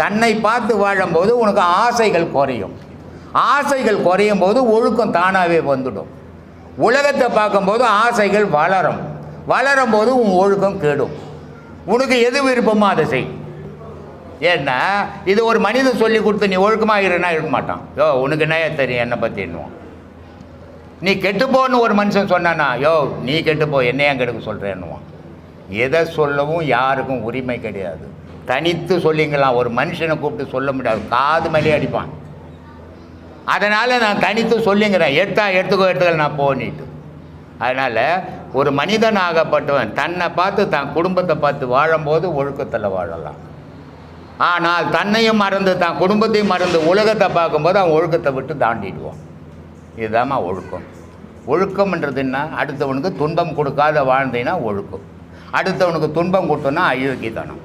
தன்னை பார்த்து வாழும்போது உனக்கு ஆசைகள் குறையும். ஆசைகள் குறையும் போது ஒழுக்கம் தானாகவே வந்துடும். உலகத்தை பார்க்கும்போது ஆசைகள் வளரும். வளரும் போது உன் ஒழுக்கம் கெடும். உனக்கு எது விருப்பமோ அதை செய். ஏன்னா இது ஒரு மனிதன் சொல்லி கொடுத்து நீ ஒழுக்கமாக இருன்னா இருக்க மாட்டான். யோ உனக்கு என்ன தெரியும் என்னை பற்றி என்னுவான் நீ கெட்டுப்போன்னு ஒரு மனுஷன் சொன்னானா யோ நீ கெட்டுப்போ என்னை கெடுக்க சொல்கிறேன்னுவான் எதை சொல்லவும் யாருக்கும் உரிமை கிடையாது. தனித்து சொல்லிங்களாம் ஒரு மனுஷனை கூப்பிட்டு சொல்ல முடியாது. காது மேலே அடிப்பான். அதனால் நான் தனித்து சொல்லிங்கிறேன். எடுத்தா எடுத்துக்கோ எடுத்துக்கல நான் போனிட்டு அதனால் ஒரு மனிதன் ஆகப்பட்டவன் தன்னை பார்த்து தன் குடும்பத்தை பார்த்து வாழும்போது ஒழுக்கத்தில் வாழலாம். ஆனால் தன்னையும் மறந்து தன் குடும்பத்தையும் மறந்து உலகத்தை பார்க்கும்போது அவன் ஒழுக்கத்தை விட்டு தாண்டிடுவான். இதுதாம்மா ஒழுக்கம். ஒழுக்கம்ன்றது என்ன? அடுத்தவனுக்கு துன்பம் கொடுக்காத வாழ்ந்தீங்கன்னா ஒழுக்கம். அடுத்தவனுக்கு துன்பம் கொடுத்தோன்னா அயோக்கியத்தனம்.